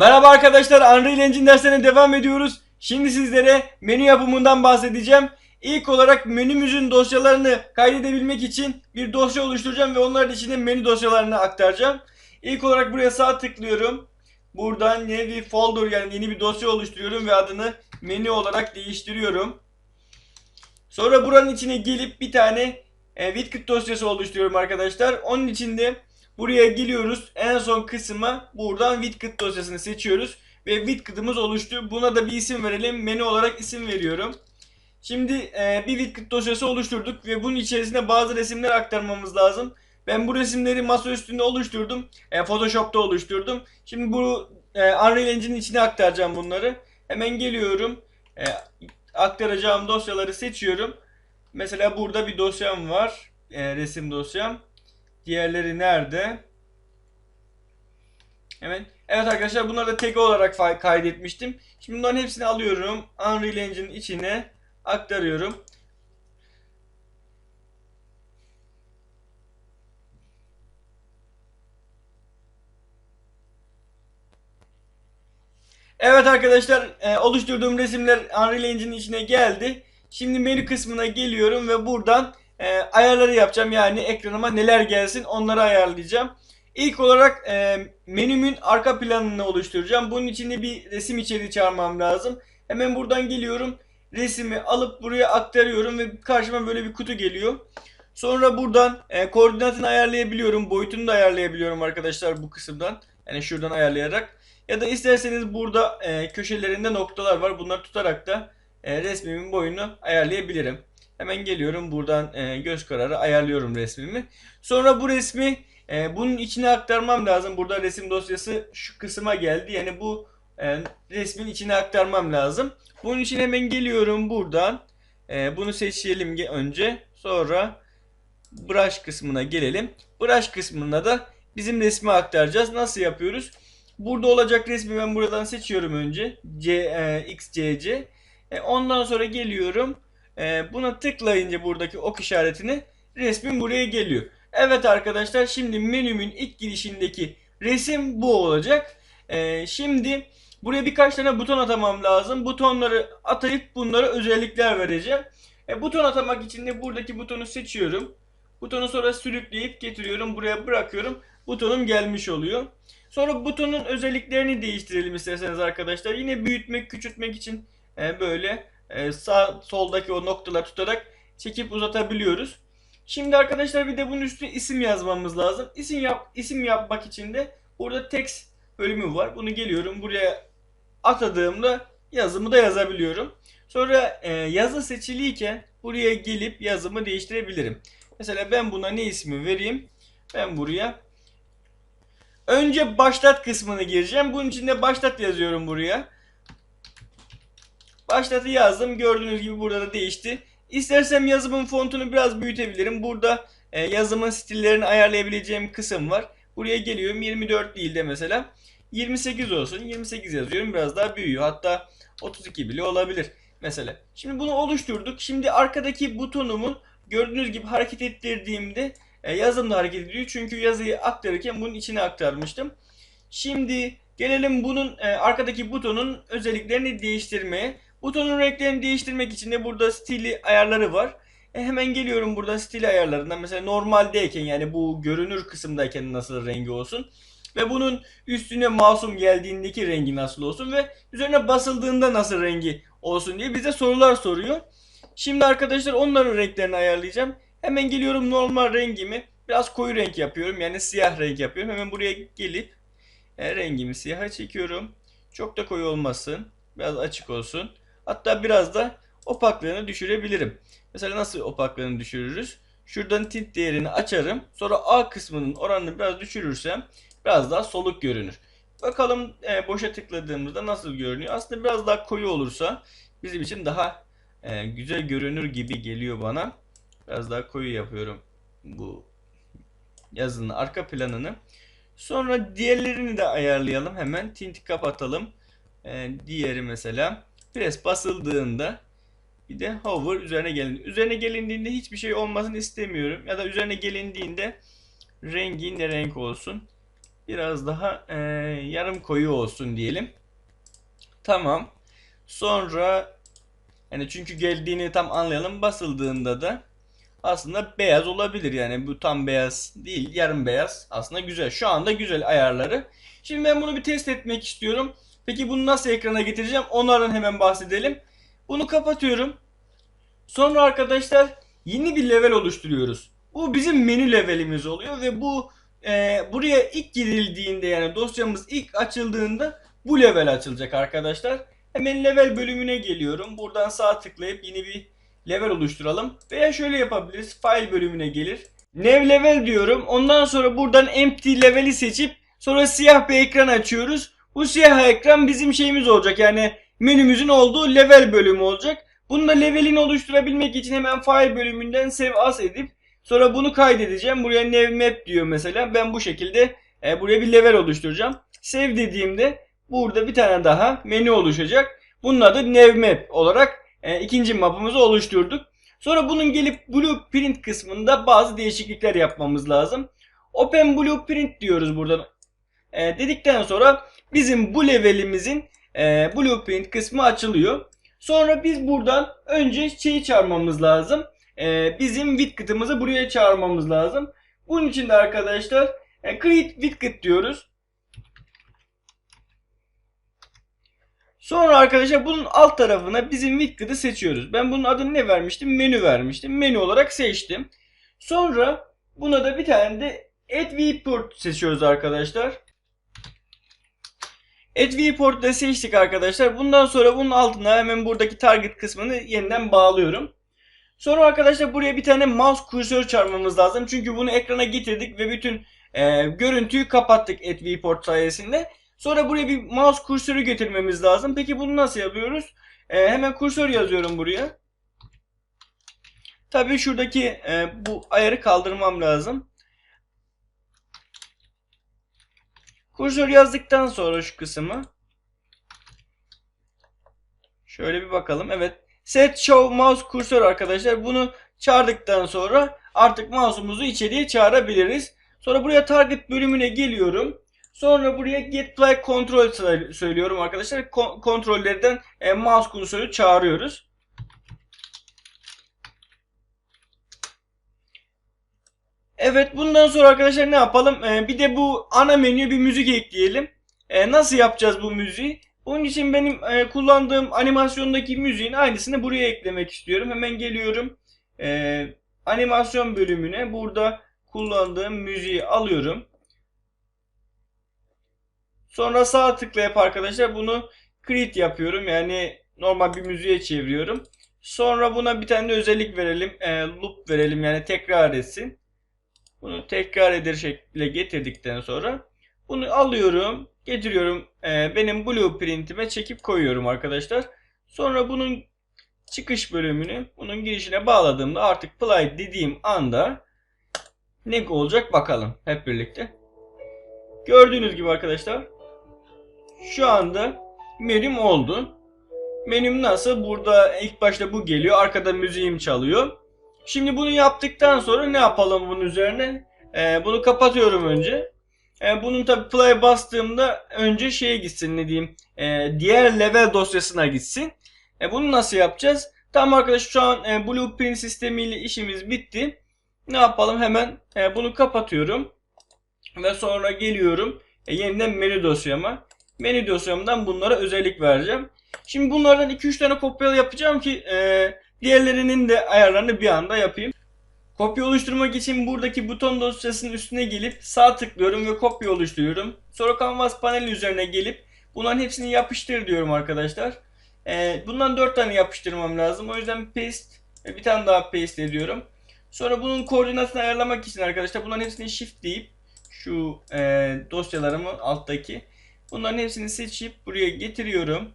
Merhaba arkadaşlar, Unreal Engine derslerine devam ediyoruz. Şimdi sizlere menü yapımından bahsedeceğim. İlk olarak menümüzün dosyalarını kaydedebilmek için bir dosya oluşturacağım ve onların içine menü dosyalarını aktaracağım. İlk olarak buraya sağ tıklıyorum. Buradan yeni bir folder yani yeni bir dosya oluşturuyorum ve adını menü olarak değiştiriyorum. Sonra buranın içine gelip bir tane e, widget dosyası oluşturuyorum arkadaşlar. Onun içinde buraya geliyoruz. En son kısma buradan widget dosyasını seçiyoruz. Ve widget'ımız oluştu. Buna da bir isim verelim. Menü olarak isim veriyorum. Şimdi e, bir widget dosyası oluşturduk ve bunun içerisine bazı resimler aktarmamız lazım. Ben bu resimleri masa üstünde oluşturdum. E, Photoshop'ta oluşturdum. Şimdi bu e, Unreal Engine'in içine aktaracağım bunları. Hemen geliyorum. E, aktaracağım dosyaları seçiyorum. Mesela burada bir dosyam var. E, resim dosyam. Diğerleri nerede? Hemen. Evet arkadaşlar bunları da tek olarak kaydetmiştim. Şimdi bunların hepsini alıyorum. Unreal Engine'in içine aktarıyorum. Evet arkadaşlar e, oluşturduğum resimler Unreal Engine'in içine geldi. Şimdi menü kısmına geliyorum ve buradan e, ayarları yapacağım. Yani ekranıma neler gelsin onları ayarlayacağım. İlk olarak e, menümün arka planını oluşturacağım. Bunun için de bir resim içeriği çağırmam lazım. Hemen buradan geliyorum. Resmi alıp buraya aktarıyorum ve karşıma böyle bir kutu geliyor. Sonra buradan e, koordinatını ayarlayabiliyorum. Boyutunu da ayarlayabiliyorum arkadaşlar bu kısımdan. Yani şuradan ayarlayarak. Ya da isterseniz burada e, köşelerinde noktalar var. Bunları tutarak da e, resmimin boyunu ayarlayabilirim. Hemen geliyorum buradan e, göz kararı ayarlıyorum resmimi. Sonra bu resmi e, bunun içine aktarmam lazım. Burada resim dosyası şu kısma geldi. Yani bu e, resmin içine aktarmam lazım. Bunun için hemen geliyorum buradan. E, bunu seçelim önce. Sonra brush kısmına gelelim. Brush kısmına da bizim resmi aktaracağız. Nasıl yapıyoruz? Burada olacak resmi ben buradan seçiyorum önce. C, e, X, C, C. E, ondan sonra geliyorum. E, buna tıklayınca buradaki ok işaretini resmin buraya geliyor. Evet arkadaşlar şimdi menümün ilk girişindeki resim bu olacak. E, şimdi buraya birkaç tane buton atamam lazım. Butonları atayıp bunlara özellikler vereceğim. E, buton atamak için de buradaki butonu seçiyorum. Butonu sonra sürükleyip getiriyorum. Buraya bırakıyorum. Butonum gelmiş oluyor. Sonra butonun özelliklerini değiştirelim isterseniz arkadaşlar. Yine büyütmek, küçültmek için e, böyle e, sağ soldaki o noktalar tutarak çekip uzatabiliyoruz. Şimdi arkadaşlar bir de bunun üstüne isim yazmamız lazım. İsim yap isim yapmak için de burada text bölümü var. Bunu geliyorum buraya atadığımda yazımı da yazabiliyorum. Sonra e, yazı seçiliyken buraya gelip yazımı değiştirebilirim. Mesela ben buna ne ismi vereyim? Ben buraya Önce başlat kısmını gireceğim. Bunun için de başlat yazıyorum buraya. Başlatı yazdım. Gördüğünüz gibi burada da değişti. İstersem yazımın fontunu biraz büyütebilirim. Burada e, yazımın stillerini ayarlayabileceğim kısım var. Buraya geliyorum 24 değil de mesela 28 olsun. 28 yazıyorum. Biraz daha büyüyor. Hatta 32 bile olabilir mesela. Şimdi bunu oluşturduk. Şimdi arkadaki butonumun gördüğünüz gibi hareket ettirdiğimde e, yazım da hareket ediyor. Çünkü yazıyı aktarırken bunun içine aktarmıştım. Şimdi gelelim bunun e, arkadaki butonun özelliklerini değiştirmeye. Butonun renklerini değiştirmek için de burada stili ayarları var. E, hemen geliyorum burada stil ayarlarından. Mesela normaldeyken yani bu görünür kısımdayken nasıl rengi olsun. Ve bunun üstüne masum geldiğindeki rengi nasıl olsun ve üzerine basıldığında nasıl rengi olsun diye bize sorular soruyor. Şimdi arkadaşlar onların renklerini ayarlayacağım. Hemen geliyorum normal rengimi biraz koyu renk yapıyorum. Yani siyah renk yapıyorum. Hemen buraya gelip e, rengimi siyaha çekiyorum. Çok da koyu olmasın. Biraz açık olsun. Hatta biraz da opaklığını düşürebilirim. Mesela nasıl opaklığını düşürürüz? Şuradan tint değerini açarım. Sonra A kısmının oranını biraz düşürürsem biraz daha soluk görünür. Bakalım e, boşa tıkladığımızda nasıl görünüyor. Aslında biraz daha koyu olursa bizim için daha e, güzel görünür gibi geliyor bana. Biraz daha koyu yapıyorum bu yazının arka planını. Sonra diğerlerini de ayarlayalım. Hemen tinti kapatalım. Ee, diğeri mesela pres basıldığında bir de hover üzerine gelin. Üzerine gelindiğinde hiçbir şey olmasını istemiyorum. Ya da üzerine gelindiğinde rengi ne renk olsun. biraz daha e, yarım koyu olsun diyelim. Tamam. Sonra yani çünkü geldiğini tam anlayalım. Basıldığında da aslında beyaz olabilir. Yani bu tam beyaz değil, yarım beyaz. Aslında güzel. Şu anda güzel ayarları. Şimdi ben bunu bir test etmek istiyorum. Peki bunu nasıl ekrana getireceğim? Onlardan hemen bahsedelim. Bunu kapatıyorum. Sonra arkadaşlar yeni bir level oluşturuyoruz. Bu bizim menü levelimiz oluyor ve bu e, buraya ilk girildiğinde yani dosyamız ilk açıldığında bu level açılacak arkadaşlar. Hemen level bölümüne geliyorum. Buradan sağ tıklayıp yeni bir level oluşturalım. Veya şöyle yapabiliriz. File bölümüne gelir. New level diyorum. Ondan sonra buradan empty level'i seçip sonra siyah bir ekran açıyoruz. Bu siyah ekran bizim şeyimiz olacak. Yani menümüzün olduğu level bölümü olacak. Bunu da levelini oluşturabilmek için hemen file bölümünden save as edip sonra bunu kaydedeceğim. Buraya new map diyor mesela. Ben bu şekilde e, buraya bir level oluşturacağım. Save dediğimde burada bir tane daha menü oluşacak. Bunun adı new map olarak e, ikinci mapımızı oluşturduk. Sonra bunun gelip blueprint kısmında bazı değişiklikler yapmamız lazım. Open blueprint diyoruz buradan. E, dedikten sonra bizim bu levelimizin e, blueprint kısmı açılıyor. Sonra biz buradan önce şeyi çağırmamız lazım. E, bizim widget'ımızı buraya çağırmamız lazım. Bunun için de arkadaşlar e, create widget diyoruz. Sonra arkadaşlar bunun alt tarafına bizim widget'ı seçiyoruz. Ben bunun adını ne vermiştim? Menü vermiştim. Menü olarak seçtim. Sonra buna da bir tane de add viewport seçiyoruz arkadaşlar. Add viewport seçtik arkadaşlar. Bundan sonra bunun altına hemen buradaki target kısmını yeniden bağlıyorum. Sonra arkadaşlar buraya bir tane mouse kursörü çağırmamız lazım. Çünkü bunu ekrana getirdik ve bütün e, görüntüyü kapattık Add viewport sayesinde. Sonra buraya bir mouse kursörü getirmemiz lazım. Peki bunu nasıl yapıyoruz? Ee, hemen kursör yazıyorum buraya. Tabii şuradaki e, bu ayarı kaldırmam lazım. Kursör yazdıktan sonra şu kısmı şöyle bir bakalım. Evet. Set show mouse kursör arkadaşlar. Bunu çağırdıktan sonra artık mouse'umuzu içeriye çağırabiliriz. Sonra buraya target bölümüne geliyorum. Sonra buraya get play control söylüyorum arkadaşlar. Kon kontrollerden e, mouse kursörü çağırıyoruz. Evet bundan sonra arkadaşlar ne yapalım? E, bir de bu ana menüye bir müzik ekleyelim. E, nasıl yapacağız bu müziği? Onun için benim e, kullandığım animasyondaki müziğin aynısını buraya eklemek istiyorum. Hemen geliyorum. E, animasyon bölümüne burada kullandığım müziği alıyorum. Sonra sağ tıklayıp arkadaşlar bunu create yapıyorum. Yani normal bir müziğe çeviriyorum. Sonra buna bir tane de özellik verelim. E, loop verelim yani tekrar etsin. Bunu tekrar eder şekilde getirdikten sonra bunu alıyorum. Getiriyorum. E, benim blueprint'ime çekip koyuyorum arkadaşlar. Sonra bunun çıkış bölümünü bunun girişine bağladığımda artık play dediğim anda ne olacak bakalım hep birlikte. Gördüğünüz gibi arkadaşlar şu anda menüm oldu. Menüm nasıl? Burada ilk başta bu geliyor. Arkada müziğim çalıyor. Şimdi bunu yaptıktan sonra ne yapalım bunun üzerine? Ee, bunu kapatıyorum önce. Ee, bunun tabi play bastığımda önce şeye gitsin ne diyeyim. E, diğer level dosyasına gitsin. E, bunu nasıl yapacağız? Tamam arkadaşlar şu an e, Blueprint sistemiyle işimiz bitti. Ne yapalım? Hemen e, bunu kapatıyorum. Ve sonra geliyorum. E, yeniden menü dosyama menü dosyamdan bunlara özellik vereceğim. Şimdi bunlardan 2-3 tane kopyalı yapacağım ki e, diğerlerinin de ayarlarını bir anda yapayım. Kopya oluşturmak için buradaki buton dosyasının üstüne gelip sağ tıklıyorum ve kopya oluşturuyorum. Sonra Canvas paneli üzerine gelip bunların hepsini yapıştır diyorum arkadaşlar. E, bundan 4 tane yapıştırmam lazım. O yüzden paste ve bir tane daha paste ediyorum. Sonra bunun koordinatını ayarlamak için arkadaşlar bunların hepsini shift deyip şu e, dosyalarımı alttaki Bunların hepsini seçip buraya getiriyorum.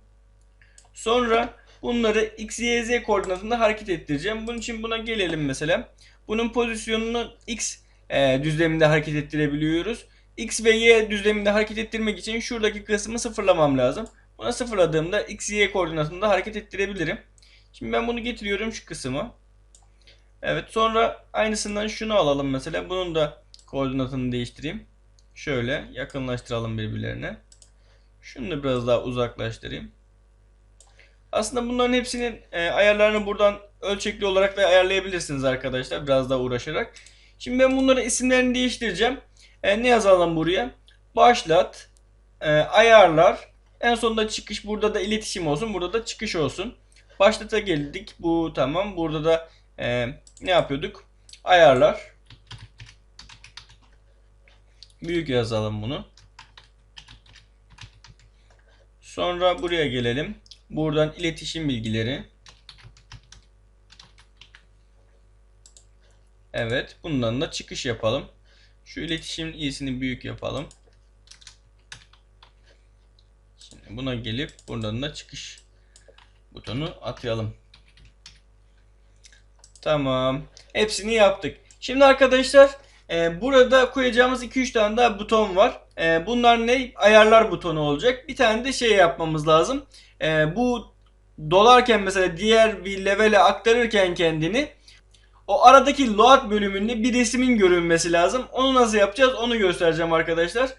Sonra bunları x, y, z koordinatında hareket ettireceğim. Bunun için buna gelelim mesela. Bunun pozisyonunu x e, düzleminde hareket ettirebiliyoruz. X ve Y düzleminde hareket ettirmek için şuradaki kısmı sıfırlamam lazım. Buna sıfırladığımda X, Y koordinatında hareket ettirebilirim. Şimdi ben bunu getiriyorum şu kısmı. Evet sonra aynısından şunu alalım mesela. Bunun da koordinatını değiştireyim. Şöyle yakınlaştıralım birbirlerine. Şunu da biraz daha uzaklaştırayım. Aslında bunların hepsinin e, ayarlarını buradan ölçekli olarak da ayarlayabilirsiniz arkadaşlar. Biraz daha uğraşarak. Şimdi ben bunların isimlerini değiştireceğim. E, ne yazalım buraya? Başlat. e, ayarlar. En sonunda çıkış. Burada da iletişim olsun. Burada da çıkış olsun. Başlata geldik. Bu tamam. Burada da e, ne yapıyorduk? Ayarlar. Büyük yazalım bunu. Sonra buraya gelelim. Buradan iletişim bilgileri. Evet. Bundan da çıkış yapalım. Şu iletişim iyisini büyük yapalım. Şimdi buna gelip buradan da çıkış butonu atayalım. Tamam. Hepsini yaptık. Şimdi arkadaşlar e, burada koyacağımız 2-3 tane daha buton var. E, bunlar ne? Ayarlar butonu olacak. Bir tane de şey yapmamız lazım. E, bu dolarken mesela diğer bir levele aktarırken kendini o aradaki load bölümünde bir resmin görünmesi lazım. Onu nasıl yapacağız onu göstereceğim arkadaşlar.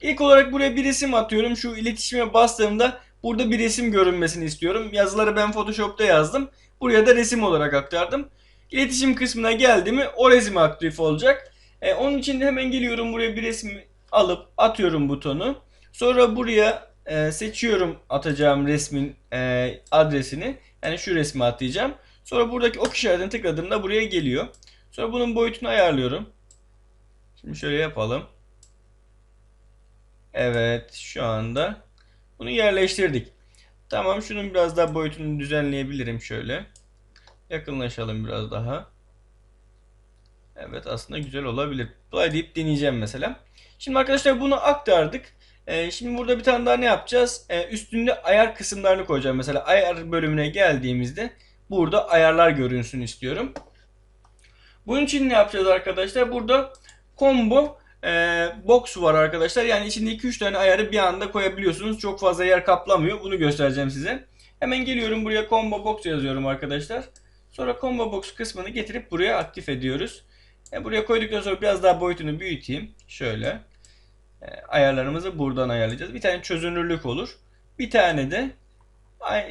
İlk olarak buraya bir resim atıyorum. Şu iletişime bastığımda burada bir resim görünmesini istiyorum. Yazıları ben Photoshop'ta yazdım. Buraya da resim olarak aktardım. İletişim kısmına geldi mi o resim aktif olacak. E, onun için hemen geliyorum buraya bir resim alıp atıyorum butonu. Sonra buraya e, seçiyorum atacağım resmin e, adresini. Yani şu resmi atayacağım. Sonra buradaki ok işaretini tıkladığımda buraya geliyor. Sonra bunun boyutunu ayarlıyorum. Şimdi şöyle yapalım. Evet şu anda bunu yerleştirdik. Tamam şunun biraz daha boyutunu düzenleyebilirim şöyle. Yakınlaşalım biraz daha. Evet aslında güzel olabilir. Play deyip deneyeceğim mesela. Şimdi arkadaşlar bunu aktardık. Ee, şimdi burada bir tane daha ne yapacağız? Ee, üstünde ayar kısımlarını koyacağım. Mesela ayar bölümüne geldiğimizde burada ayarlar görünsün istiyorum. Bunun için ne yapacağız arkadaşlar? Burada combo e, box var arkadaşlar. Yani içinde 2-3 tane ayarı bir anda koyabiliyorsunuz. Çok fazla yer kaplamıyor. Bunu göstereceğim size. Hemen geliyorum buraya combo box yazıyorum arkadaşlar. Sonra combo box kısmını getirip buraya aktif ediyoruz. E, buraya koyduktan sonra biraz daha boyutunu büyüteyim. Şöyle. E, ayarlarımızı buradan ayarlayacağız. Bir tane çözünürlük olur. Bir tane de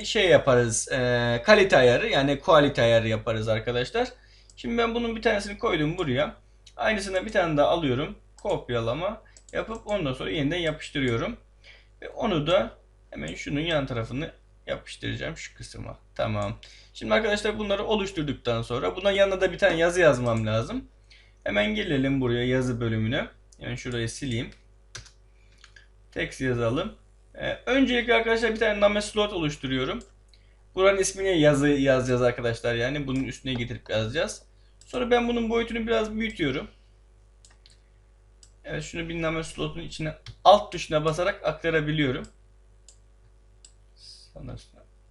şey yaparız. E, kalite ayarı yani quality ayarı yaparız arkadaşlar. Şimdi ben bunun bir tanesini koydum buraya. Aynısını bir tane daha alıyorum. Kopyalama yapıp ondan sonra yeniden yapıştırıyorum. Ve onu da hemen şunun yan tarafını yapıştıracağım şu kısma. Tamam. Şimdi arkadaşlar bunları oluşturduktan sonra buna yanına da bir tane yazı yazmam lazım. Hemen gelelim buraya yazı bölümüne. Yani şurayı sileyim. Text yazalım. Ee, öncelikle arkadaşlar bir tane name slot oluşturuyorum. Buranın ismini yazı yazacağız arkadaşlar. Yani bunun üstüne getirip yazacağız. Sonra ben bunun boyutunu biraz büyütüyorum. Evet şunu bir name slotun içine alt tuşuna basarak aktarabiliyorum.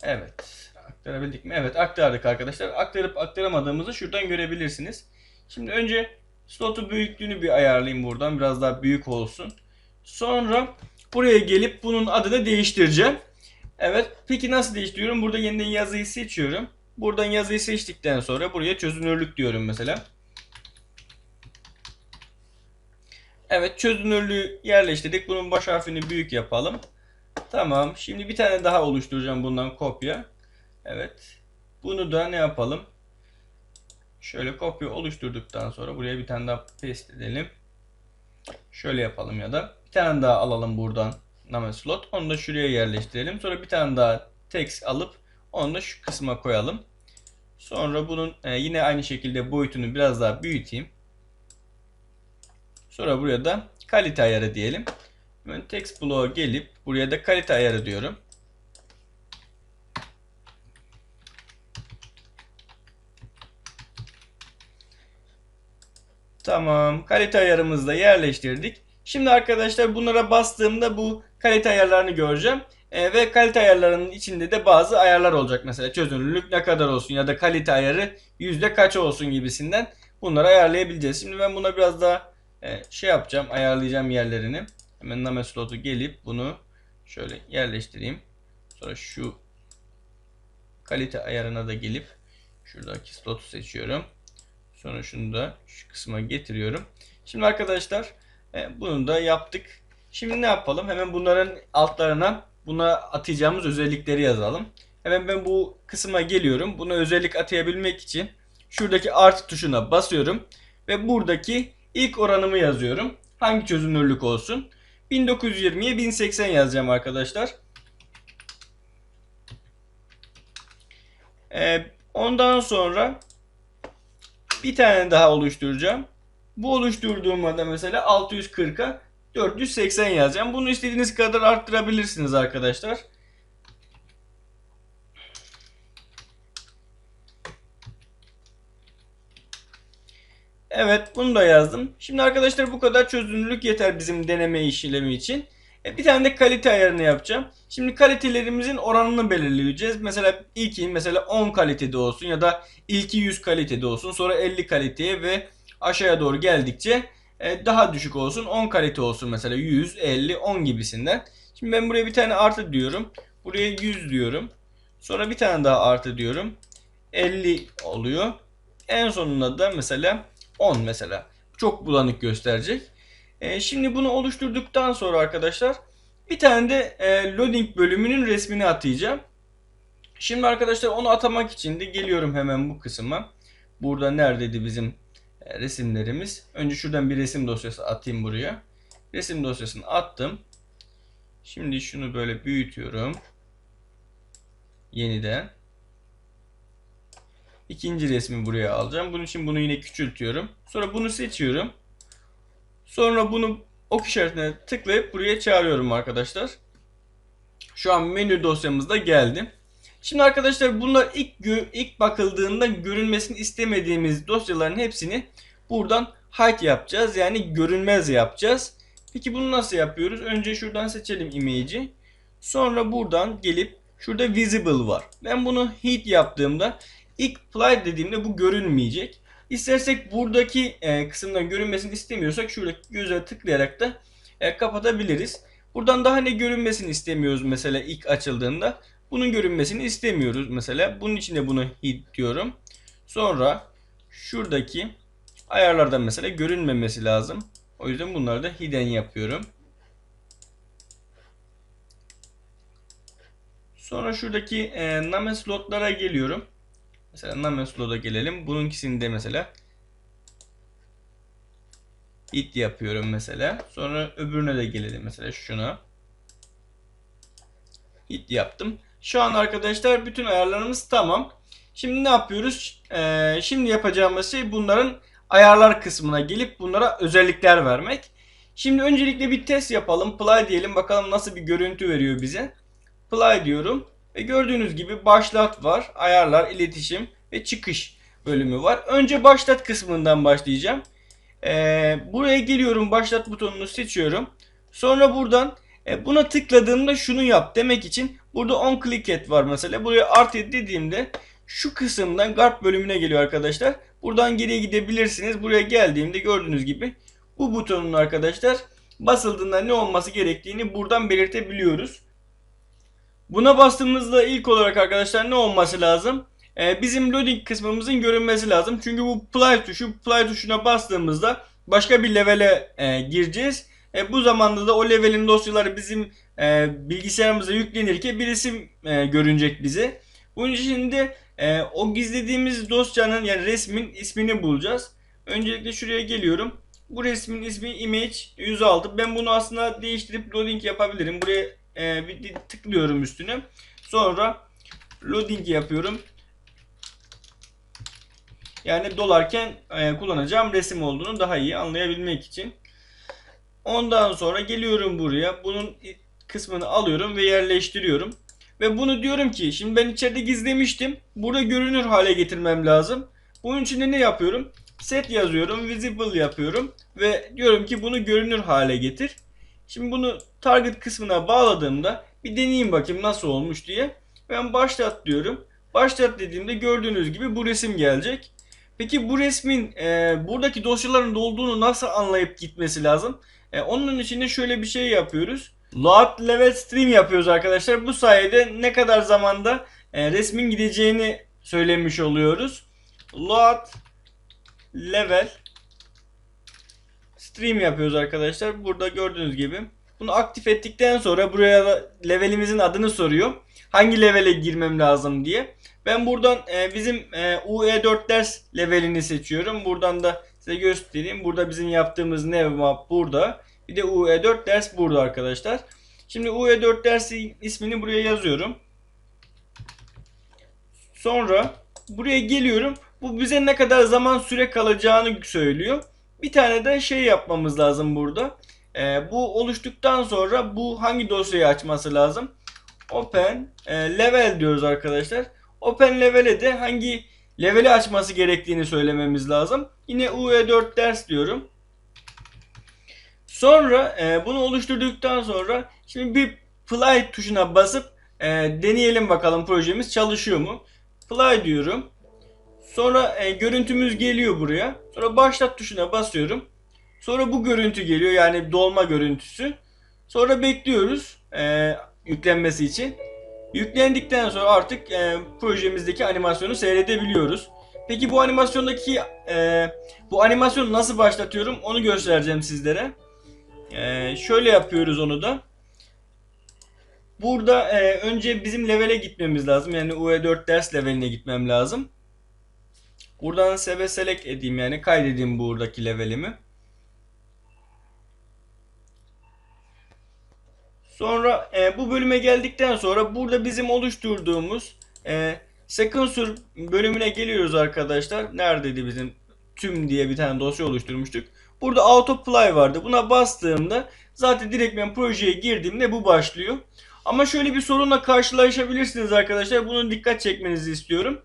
Evet. Aktarabildik mi? Evet aktardık arkadaşlar. Aktarıp aktaramadığımızı şuradan görebilirsiniz. Şimdi önce slotu büyüklüğünü bir ayarlayayım buradan. Biraz daha büyük olsun. Sonra buraya gelip bunun adını değiştireceğim. Evet. Peki nasıl değiştiriyorum? Burada yeniden yazıyı seçiyorum. Buradan yazıyı seçtikten sonra buraya çözünürlük diyorum mesela. Evet çözünürlüğü yerleştirdik. Bunun baş harfini büyük yapalım. Tamam. Şimdi bir tane daha oluşturacağım bundan kopya. Evet. Bunu da ne yapalım? Şöyle kopya oluşturduktan sonra buraya bir tane daha paste edelim. Şöyle yapalım ya da bir tane daha alalım buradan name slot. Onu da şuraya yerleştirelim. Sonra bir tane daha text alıp onu da şu kısma koyalım. Sonra bunun e, yine aynı şekilde boyutunu biraz daha büyüteyim. Sonra buraya da kalite ayarı diyelim. Hemen text bloğa gelip buraya da kalite ayarı diyorum. Tamam. Kalite ayarımızı da yerleştirdik. Şimdi arkadaşlar bunlara bastığımda bu kalite ayarlarını göreceğim. E, ve kalite ayarlarının içinde de bazı ayarlar olacak. Mesela çözünürlük ne kadar olsun ya da kalite ayarı yüzde kaç olsun gibisinden bunları ayarlayabileceğiz. Şimdi ben buna biraz daha e, şey yapacağım. Ayarlayacağım yerlerini. Hemen name slotu gelip bunu şöyle yerleştireyim. Sonra şu kalite ayarına da gelip şuradaki slotu seçiyorum. Sonra da şu kısma getiriyorum. Şimdi arkadaşlar E, bunu da yaptık. Şimdi ne yapalım? Hemen bunların altlarına buna atayacağımız özellikleri yazalım. Hemen ben bu kısma geliyorum. Buna özellik atayabilmek için şuradaki artı tuşuna basıyorum ve buradaki ilk oranımı yazıyorum. Hangi çözünürlük olsun? 1920'ye 1080 yazacağım arkadaşlar. Ee, ondan sonra bir tane daha oluşturacağım. Bu oluşturduğumda da mesela 640'a 480 yazacağım. Bunu istediğiniz kadar arttırabilirsiniz arkadaşlar. Evet bunu da yazdım. Şimdi arkadaşlar bu kadar çözünürlük yeter bizim deneme işlemi için. E, bir tane de kalite ayarını yapacağım. Şimdi kalitelerimizin oranını belirleyeceğiz. Mesela ilki mesela 10 kalitede olsun ya da ilki 100 kalitede olsun. Sonra 50 kaliteye ve aşağıya doğru geldikçe e, daha düşük olsun. 10 kalite olsun mesela 100, 50, 10 gibisinden. Şimdi ben buraya bir tane artı diyorum. Buraya 100 diyorum. Sonra bir tane daha artı diyorum. 50 oluyor. En sonunda da mesela 10 mesela. Çok bulanık gösterecek. E, şimdi bunu oluşturduktan sonra arkadaşlar bir tane de e, loading bölümünün resmini atayacağım. Şimdi arkadaşlar onu atamak için de geliyorum hemen bu kısma. Burada neredeydi bizim e, resimlerimiz? Önce şuradan bir resim dosyası atayım buraya. Resim dosyasını attım. Şimdi şunu böyle büyütüyorum. Yeniden. İkinci resmi buraya alacağım. Bunun için bunu yine küçültüyorum. Sonra bunu seçiyorum. Sonra bunu ok işaretine tıklayıp buraya çağırıyorum arkadaşlar. Şu an menü dosyamızda geldi. Şimdi arkadaşlar bunlar ilk ilk bakıldığında görünmesini istemediğimiz dosyaların hepsini buradan hide yapacağız. Yani görünmez yapacağız. Peki bunu nasıl yapıyoruz? Önce şuradan seçelim image'i. Sonra buradan gelip şurada visible var. Ben bunu hide yaptığımda ilk play dediğimde bu görünmeyecek. İstersek buradaki e, kısımdan görünmesini istemiyorsak şuradaki göze tıklayarak da e, kapatabiliriz. Buradan daha ne görünmesini istemiyoruz mesela ilk açıldığında. Bunun görünmesini istemiyoruz mesela. Bunun için de bunu hid diyorum. Sonra şuradaki ayarlardan mesela görünmemesi lazım. O yüzden bunları da hidden yapıyorum. Sonra şuradaki e, name slotlara geliyorum. Mesela Nameslo'da gelelim. Bununkisini de mesela it yapıyorum mesela. Sonra öbürüne de gelelim mesela şuna. It yaptım. Şu an arkadaşlar bütün ayarlarımız tamam. Şimdi ne yapıyoruz? Ee, şimdi yapacağımız şey bunların ayarlar kısmına gelip bunlara özellikler vermek. Şimdi öncelikle bir test yapalım. Play diyelim bakalım nasıl bir görüntü veriyor bize. Play diyorum. Ve gördüğünüz gibi başlat var. Ayarlar, iletişim ve çıkış bölümü var. Önce başlat kısmından başlayacağım. Ee, buraya geliyorum. Başlat butonunu seçiyorum. Sonra buradan e, buna tıkladığımda şunu yap demek için burada on click et var mesela. Buraya art et dediğimde şu kısımdan Garp bölümüne geliyor arkadaşlar. Buradan geriye gidebilirsiniz. Buraya geldiğimde gördüğünüz gibi bu butonun arkadaşlar basıldığında ne olması gerektiğini buradan belirtebiliyoruz. Buna bastığımızda ilk olarak arkadaşlar ne olması lazım? Ee, bizim loading kısmımızın görünmesi lazım. Çünkü bu play tuşu, play tuşuna bastığımızda başka bir levele e, gireceğiz. E, bu zamanda da o levelin dosyaları bizim e, bilgisayarımıza yüklenirken bir isim e, görünecek bize. Bunun için de e, o gizlediğimiz dosyanın yani resmin ismini bulacağız. Öncelikle şuraya geliyorum. Bu resmin ismi image 106. Ben bunu aslında değiştirip loading yapabilirim. Buraya e, bir tıklıyorum üstüne. Sonra loading yapıyorum. Yani dolarken e, kullanacağım resim olduğunu daha iyi anlayabilmek için. Ondan sonra geliyorum buraya. Bunun kısmını alıyorum ve yerleştiriyorum. Ve bunu diyorum ki şimdi ben içeride gizlemiştim. Burada görünür hale getirmem lazım. Bunun için de ne yapıyorum? Set yazıyorum. Visible yapıyorum. Ve diyorum ki bunu görünür hale getir. Şimdi bunu target kısmına bağladığımda bir deneyeyim bakayım nasıl olmuş diye. Ben başlat diyorum. Başlat dediğimde gördüğünüz gibi bu resim gelecek. Peki bu resmin e, buradaki dosyaların dolduğunu nasıl anlayıp gitmesi lazım? E, onun için de şöyle bir şey yapıyoruz. Load level stream yapıyoruz arkadaşlar. Bu sayede ne kadar zamanda e, resmin gideceğini söylemiş oluyoruz. Load level stream yapıyoruz arkadaşlar. Burada gördüğünüz gibi. Bunu aktif ettikten sonra buraya levelimizin adını soruyor. Hangi levele girmem lazım diye. Ben buradan e, bizim e, UE4 ders levelini seçiyorum. Buradan da size göstereyim. Burada bizim yaptığımız Nevmap burada. Bir de UE4 ders burada arkadaşlar. Şimdi UE4 dersi ismini buraya yazıyorum. Sonra buraya geliyorum. Bu bize ne kadar zaman süre kalacağını söylüyor. Bir tane de şey yapmamız lazım burada. Ee, bu oluştuktan sonra bu hangi dosyayı açması lazım? Open e, level diyoruz arkadaşlar. Open level'e de hangi leveli açması gerektiğini söylememiz lazım. Yine UE4 ders diyorum. Sonra e, bunu oluşturduktan sonra şimdi bir play tuşuna basıp e, deneyelim bakalım projemiz çalışıyor mu? Play diyorum. Sonra e, görüntümüz geliyor buraya. Sonra başlat tuşuna basıyorum. Sonra bu görüntü geliyor yani dolma görüntüsü. Sonra bekliyoruz e, yüklenmesi için. Yüklendikten sonra artık e, projemizdeki animasyonu seyredebiliyoruz. Peki bu animasyondaki e, bu animasyonu nasıl başlatıyorum onu göstereceğim sizlere. E, şöyle yapıyoruz onu da. Burada e, önce bizim levele gitmemiz lazım. Yani UE4 ders leveline gitmem lazım. Buradan seve select edeyim yani kaydedeyim buradaki levelimi. Sonra e, bu bölüme geldikten sonra burada bizim oluşturduğumuz e, Sequencer bölümüne geliyoruz arkadaşlar. Neredeydi bizim tüm diye bir tane dosya oluşturmuştuk. Burada autoplay vardı. Buna bastığımda zaten direkt ben projeye girdiğimde bu başlıyor. Ama şöyle bir sorunla karşılaşabilirsiniz arkadaşlar. Bunu dikkat çekmenizi istiyorum.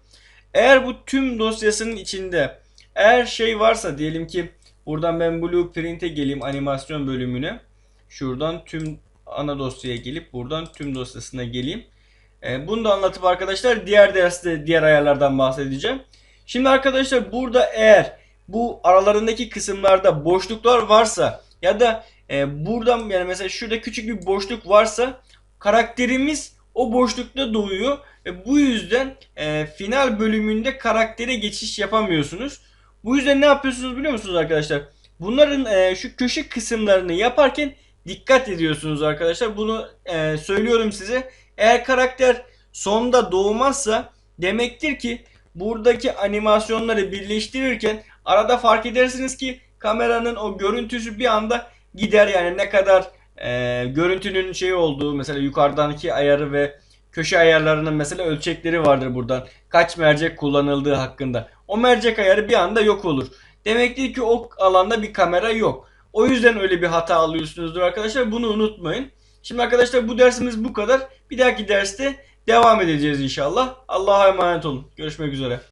Eğer bu tüm dosyasının içinde eğer şey varsa diyelim ki buradan ben blueprint'e geleyim animasyon bölümüne. Şuradan tüm ana dosyaya gelip buradan tüm dosyasına geleyim. E, bunu da anlatıp arkadaşlar diğer derste diğer ayarlardan bahsedeceğim. Şimdi arkadaşlar burada eğer bu aralarındaki kısımlarda boşluklar varsa ya da e, buradan yani mesela şurada küçük bir boşluk varsa karakterimiz o boşlukta doğuyor ve bu yüzden e, final bölümünde karaktere geçiş yapamıyorsunuz. Bu yüzden ne yapıyorsunuz biliyor musunuz arkadaşlar? Bunların e, şu köşe kısımlarını yaparken dikkat ediyorsunuz arkadaşlar. Bunu e, söylüyorum size. Eğer karakter sonda doğmazsa demektir ki buradaki animasyonları birleştirirken arada fark edersiniz ki kameranın o görüntüsü bir anda gider yani ne kadar e, görüntünün şey olduğu mesela yukarıdaki ayarı ve köşe ayarlarının mesela ölçekleri vardır buradan. Kaç mercek kullanıldığı hakkında. O mercek ayarı bir anda yok olur. Demektir ki o alanda bir kamera yok. O yüzden öyle bir hata alıyorsunuzdur arkadaşlar. Bunu unutmayın. Şimdi arkadaşlar bu dersimiz bu kadar. Bir dahaki derste devam edeceğiz inşallah. Allah'a emanet olun. Görüşmek üzere.